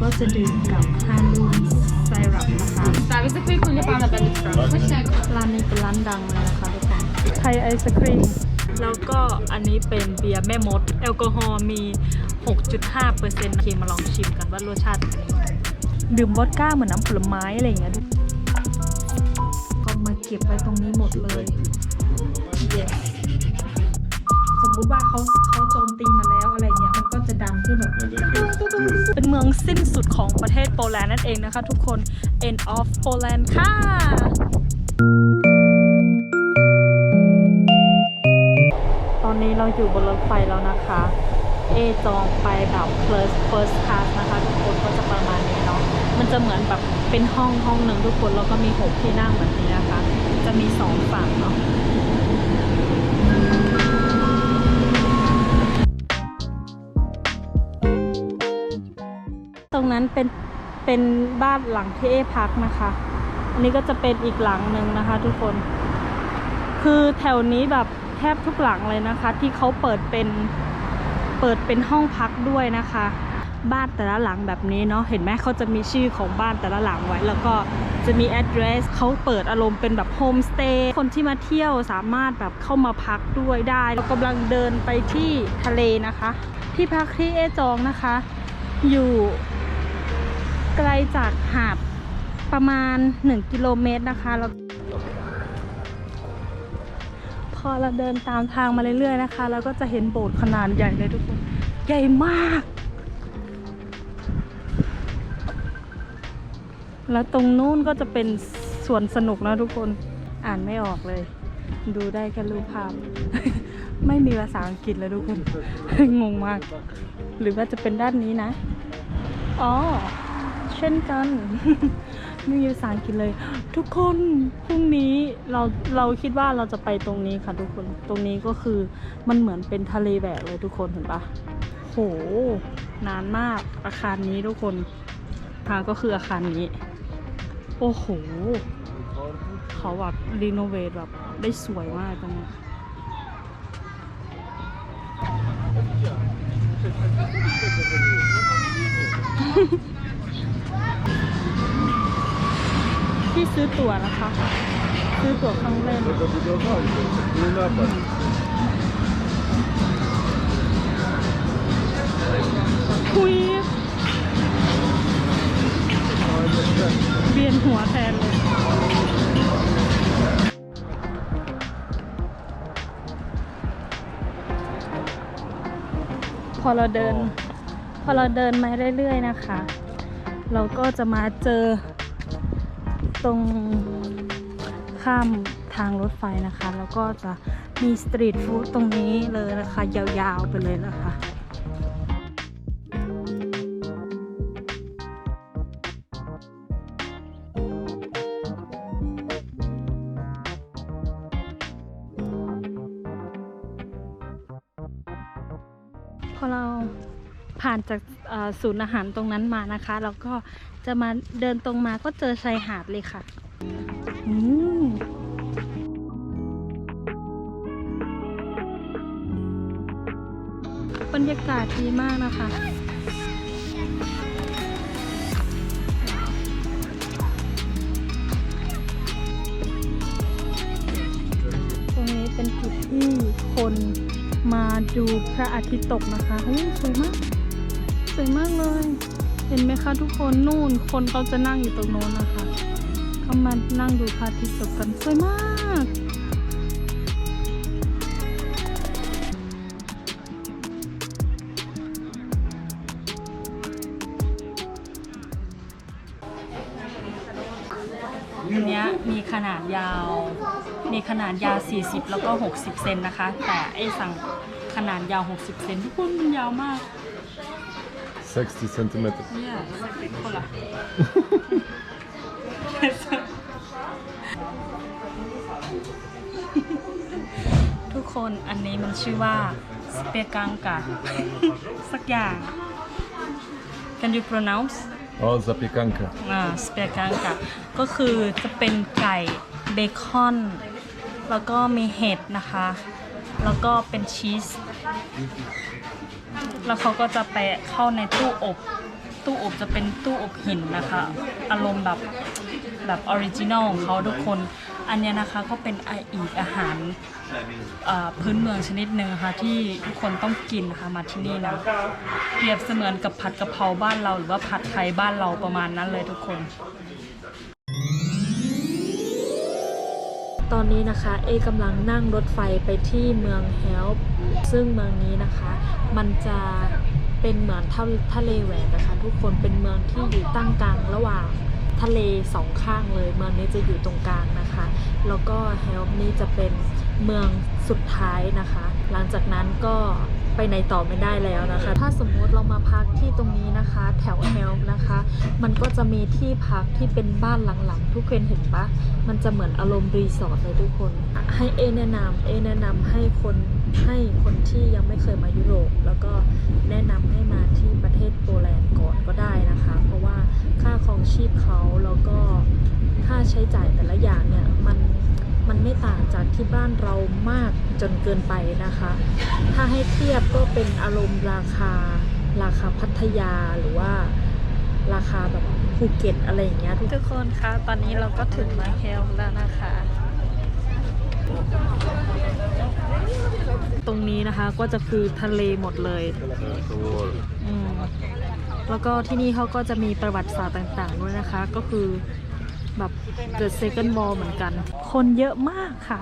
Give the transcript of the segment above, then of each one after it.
ก็จะดื่มกับฮาลูนไซรัปนะคะ แต่วิสกี้คุณจะปาแบบเป็นสตรอไม่ใช่ร้านนี้เป็นร้านดังเลยนะคะทุกคนไทยไอศครีม แล้วก็อันนี้เป็นเบียร์แม่มด แอลกอฮอล์มี 6.5เปอร์เซ็นต์เคมาลองชิมกันว่ารสชาติดื่มวอดก้าเหมือนน้ำผลไม้อะไรอย่างเงี้ยก็มาเก็บไว้ตรงนี้หมดเลย yes มุติว่าเขาเขาโจมตีมาแล้วอะไรเงี้ยมันก็จะดังขึ้นแบบเป็นเมืองสิ้นสุดของประเทศโปแลนด์นั่นเองนะคะทุกคน end of Poland ค่ะตอนนี้เราอยู่บนรถไฟแล้วนะคะ เอจองไปแบบ first first class นะคะทุกคนก็จะประมาณนี้เนาะ มันจะเหมือนแบบเป็นห้องห้องหนึ่งทุกคนแล้วก็มีหกที่นั่งแบบนี้นะคะ จะมีสองฝั่งเนาะ รงนั้นเป็นเป็นบ้านหลังที่เอพักนะคะ อันนี้ก็จะเป็นอีกหลังหนึ่งนะคะ ทุกคน คือแถวนี้แบบแทบทุกหลังเลยนะคะ ที่เขาเปิดเป็นเปิดเป็นห้องพักด้วยนะคะ บ้านแต่ละหลังแบบนี้เนาะเห็นไหมเขาจะมีชื่อของบ้านแต่ละหลังไว้ แล้วก็จะมี address เขาเปิดอารมณ์เป็นแบบโฮมสเตย์คนที่มาเที่ยวสามารถแบบเข้ามาพักด้วยได้เรากำลังเดินไปที่ทะเลนะคะ ที่พักที่เอจองนะคะ อยู่ ไกลจากหาดประมาณ 1 กิโลเมตรนะคะแล้วพอเราเดินตามทางมาเรื่อยๆนะคะ เราก็จะเห็นโบสถ์ขนาดใหญ่เลยทุกคน ใหญ่มาก แล้วตรงนู้นก็จะเป็นสวนสนุกนะทุกคนอ่านไม่ออกเลย ดูได้แค่รูปภาพ ไม่มีภาษาอังกฤษเลยทุกคน งงมาก หรือว่าจะเป็นด้านนี้นะ อ๋อ เช่นกันไม่มีภาษาอังกฤษเลย ทุกคนพรุ่งนี้เราเราคิดว่าเราจะไปตรงนี้ค่ะทุกคนตรงนี้ก็คือมันเหมือนเป็นทะเลแบกเลยทุกคนเห็นปะโหนานมากอาคารนี้ทุกคนทางก็คืออาคารนี้ โอ้โห เขาแบบรีโนเวทแบบได้สวยมากตรงนี้ ที่ซื้อตั๋วนะคะ ซื้อตั๋วครั้งแรกคุยเบียนหัวแทนเลยพอเราเดิน พอเราเดินมาเรื่อยๆนะคะ เราก็จะมาเจอ ตรงข้ามทางรถไฟนะคะ แล้วก็จะมีสตรีทฟู้ดตรงนี้เลยนะคะ ยาวๆไปเลยนะคะ จากศูนย์อาหารตรงนั้นมานะคะ แล้วก็จะมาเดินตรงมาก็เจอชายหาดเลยค่ะอืมบรรยากาศดีมากนะคะตรงนี้เป็นจุดที่คนมาดูพระอาทิตย์ตกนะคะโอ้สวยมาก สวยมากเลย เห็นไหมคะทุกคนนู่นคนเขาจะนั่งอยู่ตรงโน้นนะคะเขามานั่งดูพระอาทิตย์ตกกันสวยมากอันนี้มีขนาดยาว มีขนาดยาว 40 แล้วก็ 60 เซนนะคะ แต่ไอ้สั่งขนาดยาว 60 เซนทุกคนมันยาวมาก 60 centimeters. ทุกคนอันนี้มันชื่อว่าสเปีกังกะสักอย่าง Can you pronounce อ๋อสเปีกังกะอ่าสเปีกังกะก็คือจะเป็นไก่เบคอน แล้วก็มีเห็ดนะคะ แล้วก็เป็นชีส แล้วเขาก็จะแปะเข้าในตู้อบ ตู้อบจะเป็นตู้อบหินนะคะ อารมณ์แบบแบบออริจินอลของเขาทุกคน อันเนี้ยนะคะก็เป็นไออีกอาหารพื้นเมืองชนิดหนึ่งค่ะที่ทุกคนต้องกินนะคะมาที่นี่นะเปรียบเสมือนกับผัดกะเพราบ้านเราหรือว่าผัดไทยบ้านเราประมาณนั้นเลยทุกคน ตอนนี้นะคะ เอกำลังนั่งรถไฟไปที่เมืองเฮลป์ซึ่งเมืองนี้นะคะ มันจะเป็นเหมือนทะทะเลแหวกนะคะ ทุกคนเป็นเมืองที่อยู่ตั้งกลางระหว่างทะเลสองข้างเลยเมืองนี้จะอยู่ตรงกลางนะคะ แล้วก็เฮลป์นี้จะเป็นเมืองสุดท้ายนะคะ หลังจากนั้นก็ ไปไหนต่อไม่ได้แล้วนะคะ ถ้าสมมุติเรามาพักที่ตรงนี้นะคะ แถวเฮลนะคะ มันก็จะมีที่พักที่เป็นบ้านหลังๆ ทุกคนเห็นปะมันจะเหมือนอารมณ์รีสอร์ทเลยทุกคน ให้เอแนะนำเอแนะนำให้คนให้คนที่ยังไม่เคยมายุโรป แล้วก็แนะนำให้มาที่ประเทศโปแลนด์ก่อนก็ได้นะคะ เพราะว่าค่าครองชีพเขาแล้วก็ค่าใช้จ่ายแต่ละอย่างเนี่ยมัน มันไม่ต่างจากที่บ้านเรามากจนเกินไปนะคะ ถ้าให้เทียบก็เป็นอารมณ์ราคาราคาพัทยาหรือว่าราคาแบบภูเก็ตอะไรอย่างเงี้ยทุกคนคะ ตอนนี้เราก็ถึงมาเฮลแล้วนะคะ ตรงนี้นะคะก็จะคือทะเลหมดเลยอืมแล้วก็ที่นี่เขาก็จะมีประวัติศาสตร์ต่างๆด้วยนะคะ ก็คือ แบบ The Second Wall เหมือนกัน คนเยอะมากค่ะ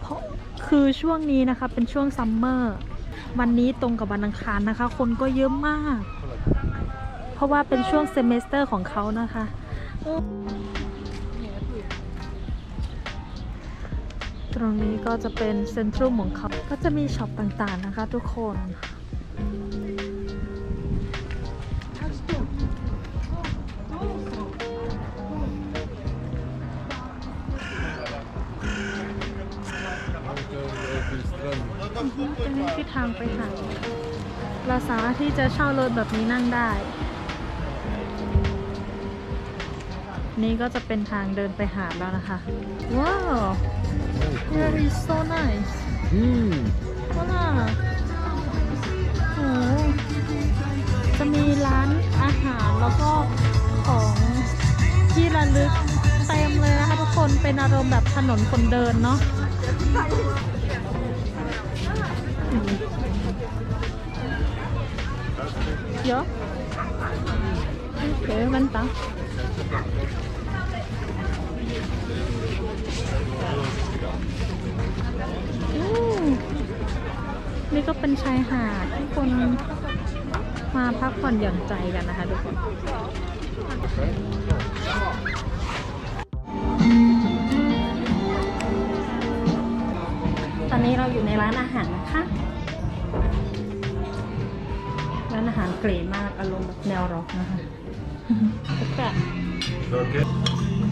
เพราะคือช่วงนี้นะคะเป็นช่วงซัมเมอร์วันนี้ตรงกับวันอังคารนะคะ คนก็เยอะมาก เพราะว่าเป็นช่วงเซมิสเตอร์ของเขานะคะตรงนี้ก็จะเป็นเซ็นทรัลของเขา ก็จะมีช็อปต่างๆนะคะทุกคน ทางไปหาเราสามารถที่จะเช่ารถแบบนี้นั่งได้ นี่ก็จะเป็นทางเดินไปหาดแล้วนะคะ ว้าว That is so nice ว้าวโอ้จะมีร้านอาหารแล้วก็ของที่ระลึกเต็มเลยนะคะทุกคนเป็นอารมณ์แบบถนนคนเดินเนาะ Ja. Okej, vänta. Mm. นี่ก็เป็นชายหาดที่คนมาพักผ่อนหย่อนใจกันนะคะทุกคน อนนี้เราอยู่ในร้านอาหารนะคะ ร้านอาหารเกรดมากอารมณ์แบบแนวร็อกนะคะแล้วก็ Okay.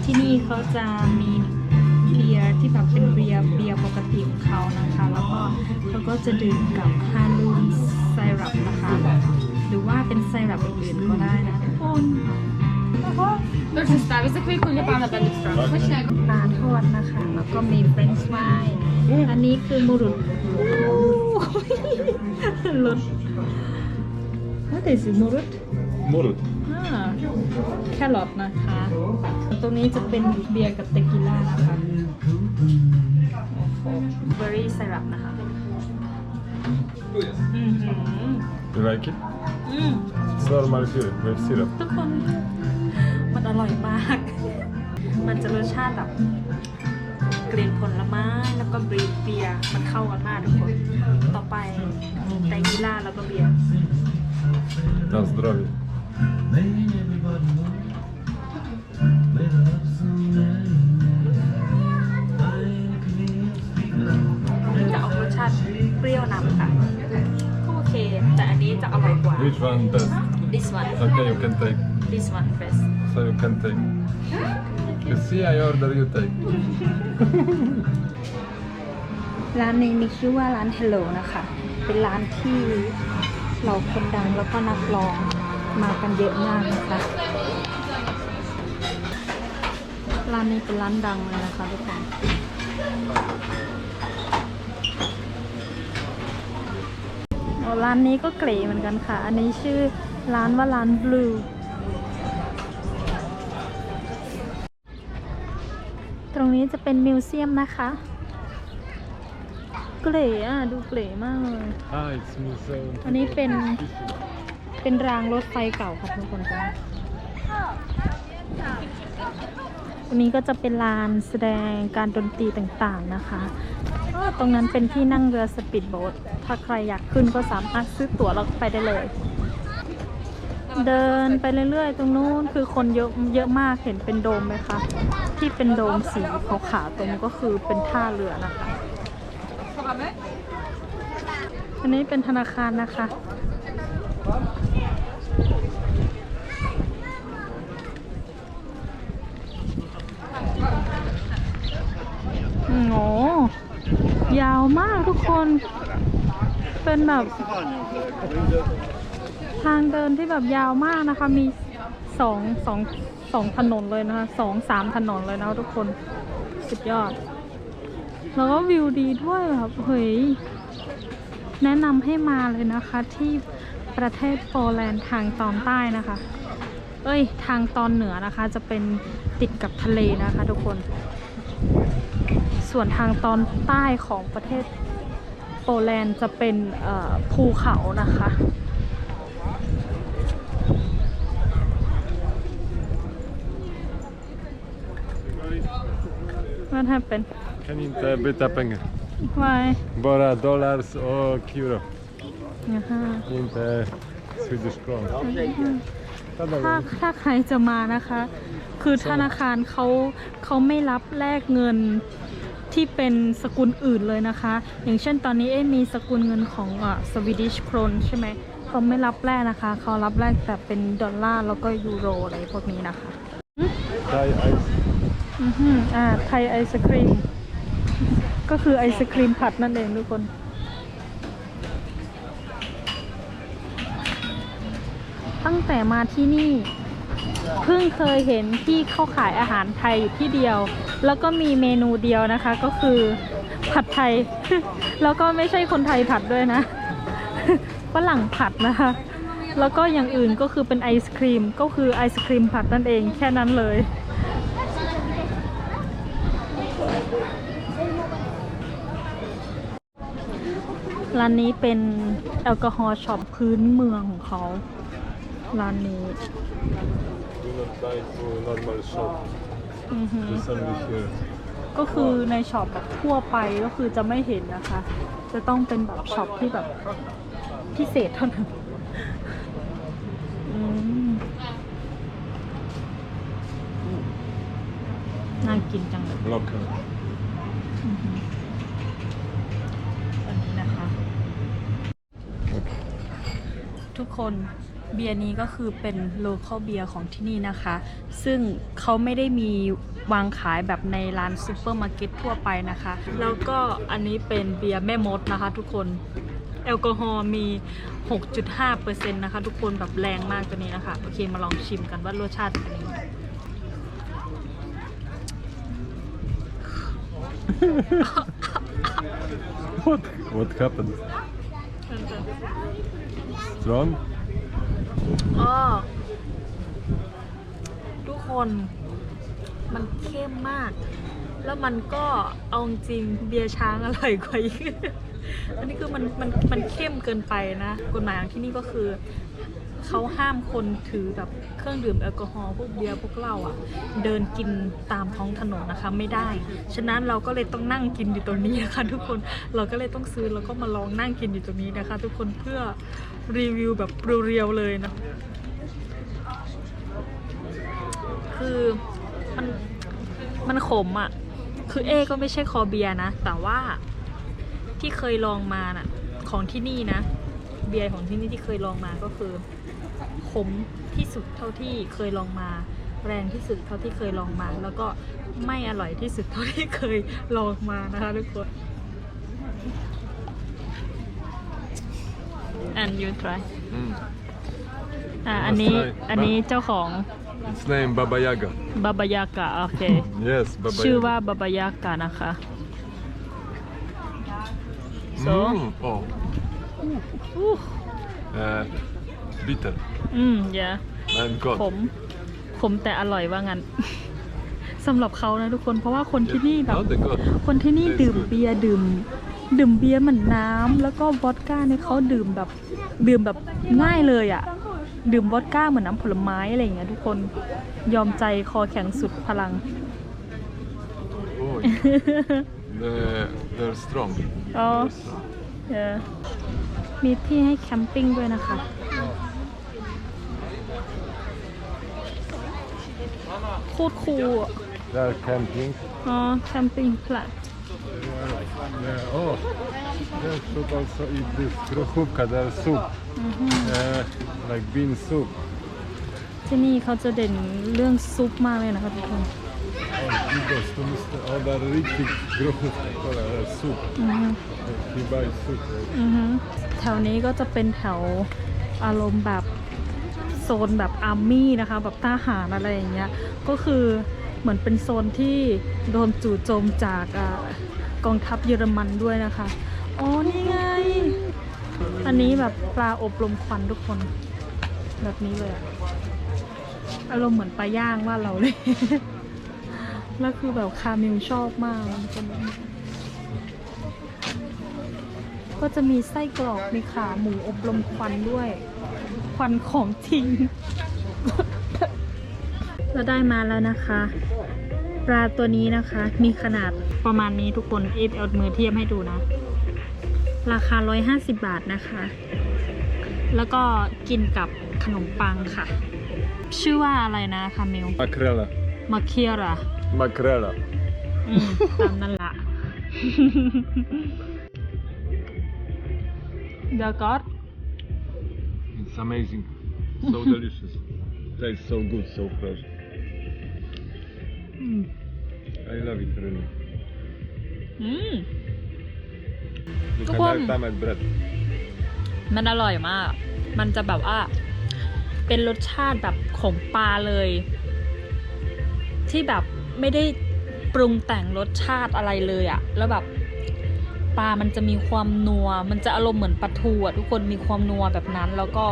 ที่นี่เขาจะมีเบียร์ที่แบบเป็นเบียร์เบียร์ปกติของเขานะคะ แล้วก็เขาก็จะดื่มกับฮาลูนไซรัปนะคะ หรือว่าเป็นไซรัปอื่นๆก็ได้นะทุกคน Дуже ставить за квійку, напевно, буде страшно. Смачне. ปลาทอดนะคะ แล้วก็มีเฟรนช์ฟราย อันนี้คือมูรุตรส What is it มูรุต Morot. อ่าแครอทนะคะ ตรงนี้จะเป็นเบียร์กับเตกิล่านะคะเบอร์รี่ไซรัปนะคะ อือหือ You like it? อืม It's normal beer with syrup. ทุกคน มันอร่อยมาก มันจะรสชาติแบบ กลิ่นผลไม้แล้วก็บรีเบียร์ มันเข้ากันมากทุกคน ต่อไปเตกิล่าแล้วก็เบียร์ На здоровье. จะออกรสชาติเปรี้ยวนำค่ะก็โอเค แต่อันนี้จะอร่อยกว่า Which one best? this one Okay, you can take. this one best So you can take. You see, I order, you take. ร้านนี้มีชื่อว่าร้าน Hello นะคะ เป็นร้านที่เราคนดังแล้วก็นักร้องมากันเยอะมากนะคะ ร้านนี้เป็นร้านดังเลยนะคะทุกคนโอ้ร้านนี้ก็เก๋เหมือนกันค่ะ อันนี้ชื่อร้านว่าร้าน Blue รงนี้จะเป็นมิวเซียมนะคะ เก๋อะ ดูเก๋มากเลย Ah, it's museum. อันนี้เป็น เป็นรางรถไฟเก่าค่ะทุกคนค่ะตรงนี้ก็จะเป็นลานแสดงการดนตรีต่างๆนะคะก็ตรงนั้นเป็นที่นั่งเรือสปีดโบ๊ทถ้าใครอยากขึ้นก็สามารถซื้อตั๋วแล้วก็ไปได้เลย เดินไปเรื่อยๆ ตรงนู้นคือคนเยอะเยอะมากเห็นเป็นโดมไหมคะ ที่เป็นโดมสีขาวๆตรงนี้ก็คือเป็นท่าเรือนะคะ อันนี้เป็นธนาคารนะคะโอ้ยาวมากทุกคน เป็นแบบ ทางเดินที่แบบยาวมากนะคะ มีสองสองสองถนนเลยนะคะสองสามถนนเลยนะทุกคนสุดยอด แล้วก็วิวดีด้วยแบบเฮ้ยแนะนำให้มาเลยนะคะที่ประเทศโปแลนด์ทางตอนใต้นะคะ เอ้ย ทางตอนเหนือนะคะ จะเป็นติดกับทะเลนะคะทุกคน ส่วนทางตอนใต้ของประเทศโปแลนด์จะเป็นภูเขานะคะ What happened? Kan inte byta pengar. Why? Bara dollars och euro. Jaha. Inte Swedish crown. ถ้าถ้าใครจะมานะคะ คือธนาคารเขาเขาไม่รับแลกเงินที่เป็นสกุลอื่นเลยนะคะ อย่างเช่นตอนนี้เอ๊มีสกุลเงินของอ่าสวีดิชโครนใช่ไหมเขาไม่รับแลกนะคะ เขารับแลกแต่เป็นดอลลาร์แล้วก็ยูโรอะไรพวกนี้นะคะ Thai ice. อือหืออ่า ไทยไอศครีม ก็คือไอศครีมผัดนั่นเองทุกคน ตั้งแต่มาที่นี่ เพิ่งเคยเห็นที่เขาขายอาหารไทยอยู่ที่เดียว แล้วก็มีเมนูเดียวนะคะ ก็คือผัดไทย แล้วก็ไม่ใช่คนไทยผัดด้วยนะฝรั่งผัดนะคะ แล้วก็อย่างอื่นก็คือเป็นไอศครีม ก็คือไอศครีมผัดนั่นเองแค่นั้นเลย ร้านนี้เป็นแอลกอฮอล์ช็อปพื้นเมืองของเขา ร้านนี้ Do not buy to normal shop. อือหือ It's only here. ก็คือในช็อปแบบทั่วไปก็คือจะไม่เห็นนะคะ จะต้องเป็นแบบช็อปที่แบบพิเศษเท่านั้นอืมน่ากินจังเลย Local. อือหืออันนี้นะคะ ทุกคนเบียร์นี้ก็คือเป็นโลคอลเบียร์ของที่นี่นะคะ ซึ่งเขาไม่ได้มีวางขายแบบในร้านซูเปอร์มาร์เก็ตทั่วไปนะคะ แล้วก็อันนี้เป็นเบียร์แม่มดนะคะทุกคนแอลกอฮอล์มี 6.5%นะคะทุกคนแบบแรงมากตัวนี้นะคะ โอเคมาลองชิมกันว่ารสชาติเป็นยังไง What? What happened? Wrong? อ๋อทุกคนมันเข้มมาก แล้วมันก็เอาจริงเบียร์ช้างอร่อยกว่าอีกอันนี้คือมันมันมันเข้มเกินไปนะ กฎหมายของที่นี่ก็คือ เขาห้ามคนถือแบบเครื่องดื่มแอลกอฮอล์พวกเบียร์พวกเหล้าอะ เดินกินตามท้องถนนนะคะไม่ได้ ฉะนั้นเราก็เลยต้องนั่งกินอยู่ตรงนี้นะคะทุกคนเราก็เลยต้องซื้อแล้วก็มาลองนั่งกินอยู่ตรงนี้นะคะ ทุกคนเพื่อรีวิวแบบเรียวๆเลยนะคือมันมันขมอะ่ะ คือเอก็ไม่ใช่คอเบียร์นะ แต่ว่าที่เคยลองมาน่ะ ของที่นี่นะ เบียร์ของที่นี่ที่เคยลองมาก็คือ ขมที่สุดเท่าที่เคยลองมา แรงที่สุดเท่าที่เคยลองมา แล้วก็ไม่อร่อยที่สุดเท่าที่เคยลองมานะคะทุกคน and you try Mm. อะอันนี้ Must try. อันนี้เจ้าของ Its name Baba Yaga. บาบายากะโอเค Yes, Baba ชื่อ Yaga. ว่าบาบายากะนะคะ So? Mm. Oh. อู้ Uh, bitter อืมเยอะ and ข cold. มขมแต่อร่อยว่างั้น สำหรับเขานะทุกคนเพราะว่าคนที่นี่แบบ Not the good. คนที่นี่ Tastes ดื่ม good เบียร์ดื่ม ดื่มเบียร์เหมือนน้ำแล้วก็วอดก้าเนี่ยเขาดื่มแบบ ดื่มแบบง่ายเลยอะ่ะ ดื่มวอดก้าเหมือนน้ำผลไม้อะไรอย่างเงี้ยทุกคนยอมใจคอแข็งสุดพลัง Oh, they're, they're strong. อ๋อ They're strong. เออมีที่ให้แคมปิ้งด้วยนะคะ คตรคูลอะ They're camping. อ๋อแคมปิ้งพลัด Yeah. Oh, they should also eat this krochówka, their soup. Uh, like bean soup. ที่นี่เขาจะเด่นเรื่องซุปมากเลยนะคะทุกคน Oh, bigos, to Mr. Oh, they're really grochówka, kola, uh, soup. He buys soup. right? อือฮึแถวนี้ก็จะเป็นแถวอารมณ์แบบ โซนแบบอาร์มี่นะคะ แบบทหารอะไรอย่างเงี้ย ก็คือเหมือนเป็นโซนที่โดนจู่โจมจากอกองทัพเยอรมันด้วยนะคะ อ๋อ นี่ไง อันนี้แบบปลาอบลมควันทุกคน แบบนี้เลยอะอารมณ์เหมือนปลาย่างว่าเราเลย แล้วคือแบบคามิลชอบมากมันเป็นก็จะมีไส้กรอก มีขาหมูอบรมควันด้วย ควันของจริง เราได้มาแล้วนะคะ ปลาตัวนี้นะคะ มีขนาดประมาณนี้ทุกคนเอฟเอามือเทียบให้ดูนะ ราคา 150 บาทนะคะ แล้วก็กินกับขนมปังค่ะ ชื่อว่าอะไรนะคาเมล Makrela. มาเคียระ Makrela. อืมตามนั่นละเดี๋ยวก็ It's amazing. So delicious. Tastes so good, so fresh. อืม I love it really. อืม You Come can on. have time at bread. มันอร่อยมาก มันจะแบบว่า เป็นรสชาติแบบของปลาเลย ที่แบบไม่ได้ปรุงแต่งรสชาติอะไรเลยอะแล้วแบบ ปลามันจะมีความนัว มันจะอารมณ์เหมือนปลาทูอะทุกคนมีความนัวแบบนั้น แล้วก็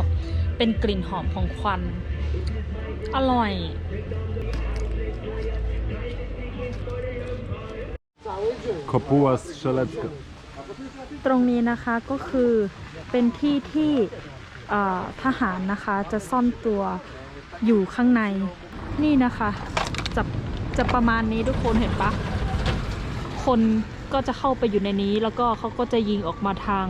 เป็นกลิ่นหอมของควัน อร่อย Kopuła strzelecka. ตรงนี้นะคะก็คือเป็นที่ที่เอ่อทหารนะคะจะซ่อนตัวอยู่ข้างในนี่นะคะจะจะประมาณนี้ทุกคนเห็นปะคน ก็จะเข้าไปอยู่ในนี้ แล้วก็เขาก็จะยิงออกมาทาง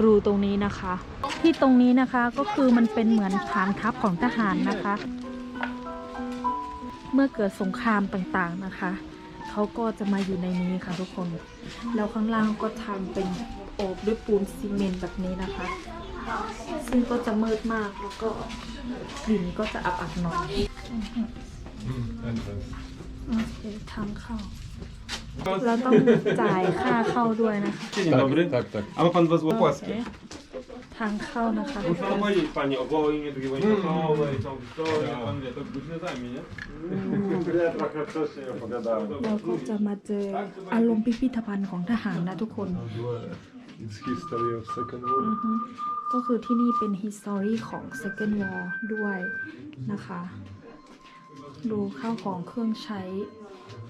รูตรงนี้นะคะ ที่ตรงนี้นะคะก็คือมันเป็นเหมือนฐานทัพของทหารนะคะ เมื่อเกิดสงครามต่างๆนะคะเขาก็จะมาอยู่ในนี้ค่ะทุกคน แล้วข้างล่างก็ทำเป็นโอบด้วยปูนซีเมนต์แบบนี้นะคะ ซึ่งก็จะมืดมากแล้วก็กลิ่นก็จะอับๆหน่อย Entrance. โอเคทางเข้า เราต้องจ่ายค่าเข้าด้วยนะคะ Dzień dobry. Tak, tak. A ma pan dwa โอ złote เค płaskie? ทางเข้านะคะ Muszę panu powiedzieć pani o wojnie, II wojnie światowej, całą historię, pan wie, to godzinę zajmie, nie? Ja trochę wcześniej opowiadałem. เราก็จะมาเจออารมณ์พิพิธภัณฑ์ของทหารนะทุกคน It's history of Second World. อือฮึก็คือที่นี่เป็น history ของ second war ด้วยนะคะ ดูข้าวของเครื่องใช้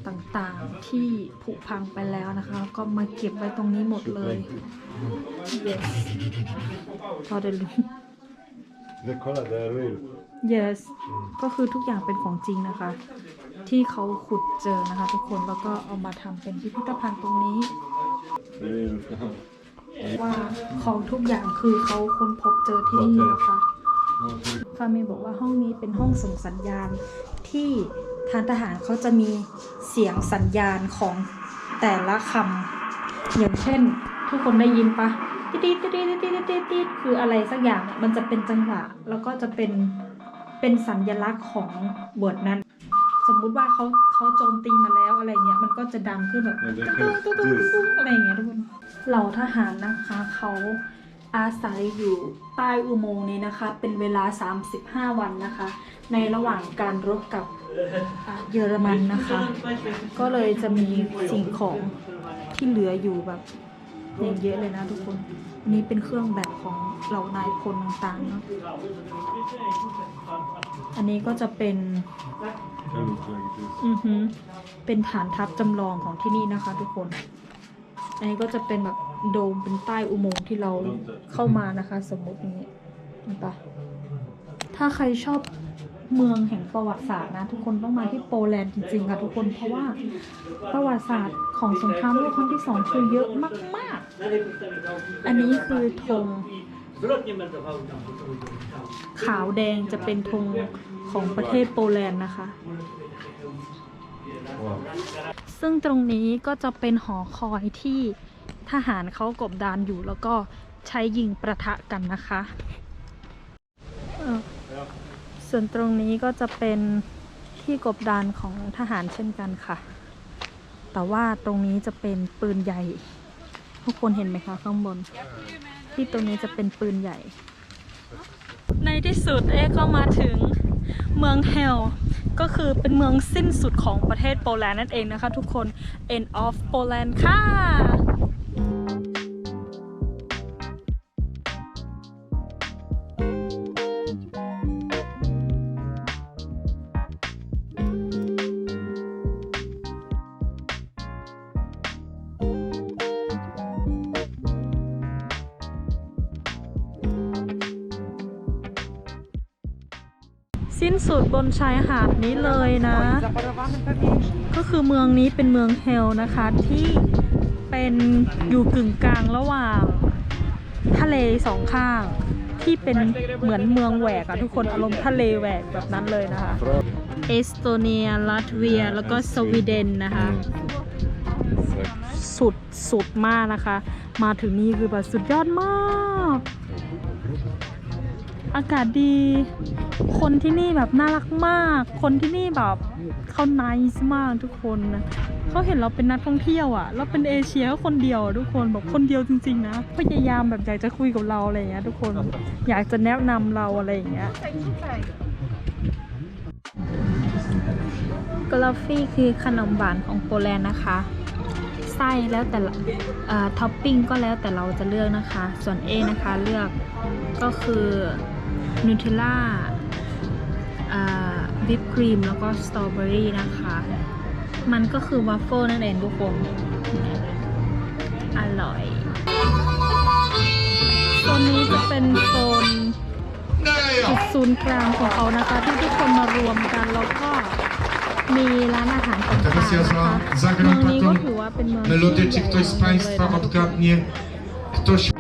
ต่างๆที่ผุพังไปแล้วนะคะ ก็มาเก็บไว้ตรงนี้หมดเลย yes พอได้รู้ The cola, they are real. yes ก็คือทุกอย่างเป็นของจริงนะคะ ที่เขาขุดเจอนะคะ ทุกคนแล้วก็เอามาทำเป็นพิพิธภัณฑ์ตรงนี้ Real. ว่าของทุกอย่างคือเขาค้นพบเจอที่นี่นะคะฟาร์มีบอกว่าห้องนี้เป็นห้องส่งสัญญาณที่ ทางทหารเขาจะมีเสียงสัญญาณของแต่ละคำอย่างเช่น ทุกคนได้ยินปะติดติดติดติดติดติดติดคืออะไรสักอย่างมันจะเป็นจังหวะ แล้วก็จะเป็นเป็นสัญลักษณ์ของเวิร์ดนั้น สมมุติว่าเขาเขาโจมตีมาแล้วอะไรเงี้ยมันก็จะดังขึ้นแบบตึ้งตึ้งตึ้งตึ้งอะไรเงี้ยทุกคนเหล่าทหารนะคะเขาอาศัยอยู่ใต้อุโมงค์นี้นะคะ เป็นเวลา 35 วันนะคะ ในระหว่างการรบกับ เยอรมันนะคะ ก็เลยจะมีสิ่งของที่เหลืออยู่แบบเยอะเลยนะทุกคนอันนี้เป็นเครื่องแบบของเหล่านายพลต่างๆเนาะอันนี้ก็จะเป็นอือหือเป็นฐานทัพจำลองของที่นี่นะคะ ทุกคน อันนี้ก็จะเป็นแบบโดมเป็นใต้อุโมงค์ที่เราเข้ามานะคะ สมมตินี้เห็นปะถ้าใครชอบ เมืองแห่งประวัติศาสตร์นะทุกคนต้องมาที่โปแลนด์จริงๆค่ะทุกคนเพราะว่าประวัติศาสตร์ของสงครามโลกครั้งที่สองคือเยอะมากๆ อันนี้คือธงขาวแดงจะเป็นธงของประเทศโปแลนด์นะคะ ซึ่งตรงนี้ก็จะเป็นหอคอยที่ทหารเขากบดานอยู่แล้วก็ใช้ยิงประทะกันนะคะ ส่วนตรงนี้ก็จะเป็นที่กบดานของทหารเช่นกันค่ะ แต่ว่าตรงนี้จะเป็นปืนใหญ่ ทุกคนเห็นไหมคะข้างบน ที่ตรงนี้จะเป็นปืนใหญ่ ในที่สุดเอ๊ก็มาถึงเมืองเฮลก็คือเป็นเมืองสิ้นสุดของประเทศโปแลนด์นั่นเองนะคะทุกคน end of Poland ค่ะ หาดนี้เลยนะ ก็คือเมืองนี้เป็นเมืองเฮลนะคะที่เป็นอยู่กึ่งกลางระหว่าง ทะเลสองข้าง ที่เป็นเหมือนเมืองแหวกอะทุกคนอารมณ์ทะเลแหวกแบบนั้นเลยนะคะเอสโตเนียลัตเวีย แล้วก็สวีเดนนะคะ สุดสุดมากนะคะ มาถึงนี่คือแบบสุดยอดมาก อากาศดี คนที่นี่แบบน่ารักมาก คนที่นี่แบบเขาไนส์มากทุกคนนะเขาเห็นเราเป็นนักท่องเที่ยวอะ่ะเราเป็นเอเชียคนเดียวทุกคนแบบคนเดียวจริงๆนะพยายามแบบอยากจะคุยกับเราอะไรเงี้ยทุกคนอยากจะแนะนำเราอะไรอย่างเงี้ยกราฟี่คือขนมหวานของโปแลนด์นะคะไส้แล้วแต่ท็อปปิ้งก็แล้วแต่เราจะเลือกนะคะ ส่วนเอนะคะเลือกก็คือ นูเทลล่าวิปครีมแล้วก็สตรอเบอรี่นะคะ มันก็คือวัฟเฟิลนั่นเองทุกคน อร่อยโซนนี้จะเป็นโซนจุดศูนย์กลางของเขานะคะ ที่ทุกคนมารวมกันแล้วก็มีร้านอาหารต่างๆ Teraz นะ ja คะ za, เมือง zagram นี้ก็ taką ถือว่าเป็นเมือง melodię, czy ที่ ktoś z ใหญ่มากเลย Państwa นะคะ odgadnie, kto się